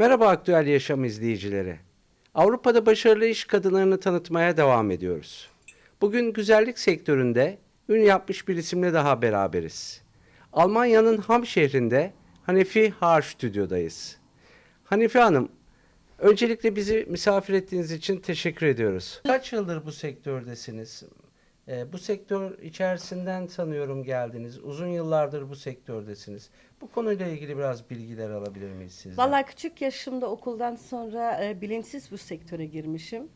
Merhaba Aktüel Yaşam izleyicileri. Avrupa'da başarılı iş kadınlarını tanıtmaya devam ediyoruz. Bugün güzellik sektöründe ün yapmış bir isimle daha beraberiz. Almanya'nın Ham şehrinde Hanefi Haar Stüdyo'dayız. Hanife Hanım, öncelikle bizi misafir ettiğiniz için teşekkür ediyoruz. Kaç yıldır bu sektördesiniz? Ee, bu sektör içerisinden sanıyorum geldiniz. Uzun yıllardır bu sektördesiniz. Bu konuyla ilgili biraz bilgiler alabilir miyiz sizden? Vallahi küçük yaşımda okuldan sonra e, bilinçsiz bu sektöre girmişim.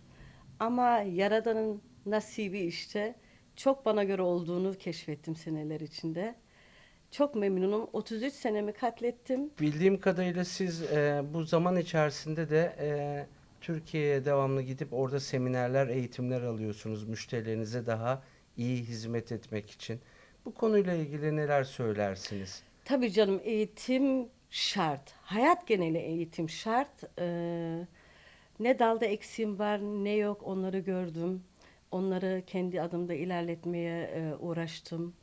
Ama Yaradan'ın nasibi işte çok bana göre olduğunu keşfettim seneler içinde. Çok memnunum. 33 senemi katlettim. Bildiğim kadarıyla siz e, bu zaman içerisinde de e, Türkiye'ye devamlı gidip orada seminerler, eğitimler alıyorsunuz müşterilerinize daha iyi hizmet etmek için. Bu konuyla ilgili neler söylersiniz? Tabii canım eğitim şart. Hayat geneli eğitim şart. Ee, ne dalda eksiğim var ne yok onları gördüm. Onları kendi adımda ilerletmeye e, uğraştım.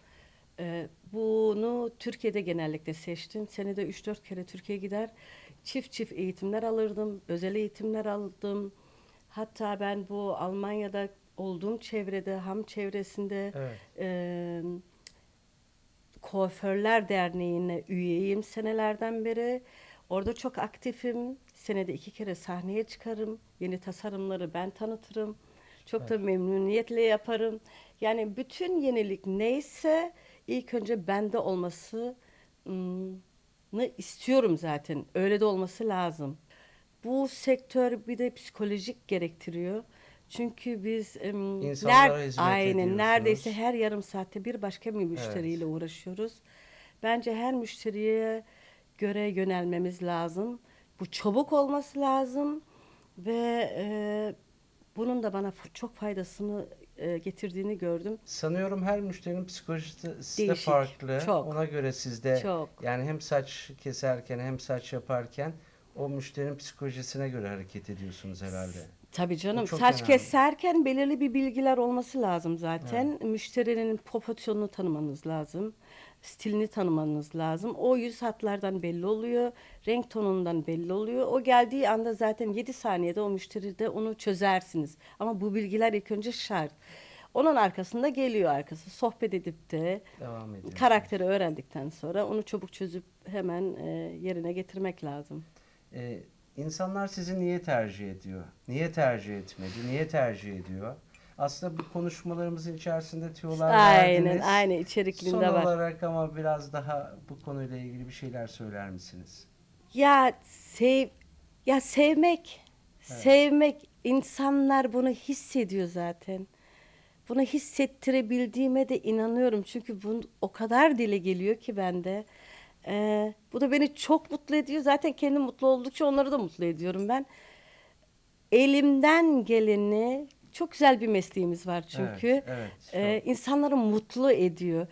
Ee, bunu Türkiye'de genellikle seçtim. Senede 3-4 kere Türkiye'ye gider. Çift çift eğitimler alırdım. Özel eğitimler aldım. Hatta ben bu Almanya'da olduğum çevrede, ham çevresinde Evet. e, Kuaförler Derneği'ne üyeyim senelerden beri. Orada çok aktifim. Senede iki kere sahneye çıkarım. Yeni tasarımları ben tanıtırım. Çok da memnuniyetle yaparım. Yani bütün yenilik neyse ilk önce bende olması ım, istiyorum zaten. Öyle de olması lazım. Bu sektör bir de psikolojik gerektiriyor. Çünkü biz İnsanlara ner- aynen neredeyse her yarım saatte bir başka bir müşteriyle uğraşıyoruz. Bence her müşteriye göre yönelmemiz lazım. Bu çabuk olması lazım ve e, bunun da bana çok faydasını e, getirdiğini gördüm. Sanıyorum her müşterinin psikolojisi de Değişik, farklı. çok. Ona göre sizde Çok. yani hem saç keserken hem saç yaparken o müşterinin psikolojisine göre hareket ediyorsunuz herhalde. Tabii canım. Saç önemli. keserken belirli bir bilgiler olması lazım zaten. Müşterinin proporsiyonunu tanımanız lazım. Stilini tanımanız lazım. O yüz hatlardan belli oluyor. Renk tonundan belli oluyor. O geldiği anda zaten 7 saniyede o müşteride onu çözersiniz. Ama bu bilgiler ilk önce şart. Onun arkasında geliyor arkası. Sohbet edip de Devam karakteri öğrendikten sonra onu çabuk çözüp hemen e, yerine getirmek lazım. Ee, insanlar sizi niye tercih ediyor? Niye tercih etmedi? Niye tercih ediyor? Aslında bu konuşmalarımızın içerisinde tüyolar Aynen, verdiniz. aynı içerikliğinde Son var. olarak ama biraz daha bu konuyla ilgili bir şeyler söyler misiniz? Ya sev ya sevmek sevmek insanlar bunu hissediyor zaten. Bunu hissettirebildiğime de inanıyorum. Çünkü bu o kadar dile geliyor ki bende. Ee, bu da beni çok mutlu ediyor. Zaten kendim mutlu oldukça onları da mutlu ediyorum ben. Elimden geleni çok güzel bir mesleğimiz var çünkü. Evet, evet, Ee, insanları mutlu ediyor.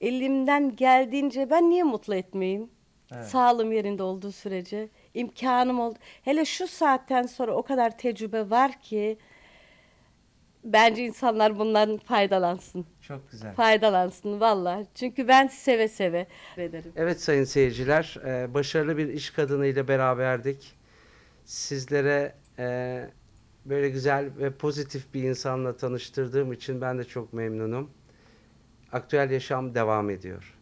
Elimden geldiğince ben niye mutlu etmeyeyim? Evet. Sağlığım yerinde olduğu sürece imkanım oldu. Hele şu saatten sonra o kadar tecrübe var ki bence insanlar bundan faydalansın. Çok güzel. Faydalansın valla. Çünkü ben seve seve ederim. Evet sayın seyirciler, e, başarılı bir iş kadını ile beraberdik. Sizlere e, böyle güzel ve pozitif bir insanla tanıştırdığım için ben de çok memnunum. Aktüel Yaşam devam ediyor.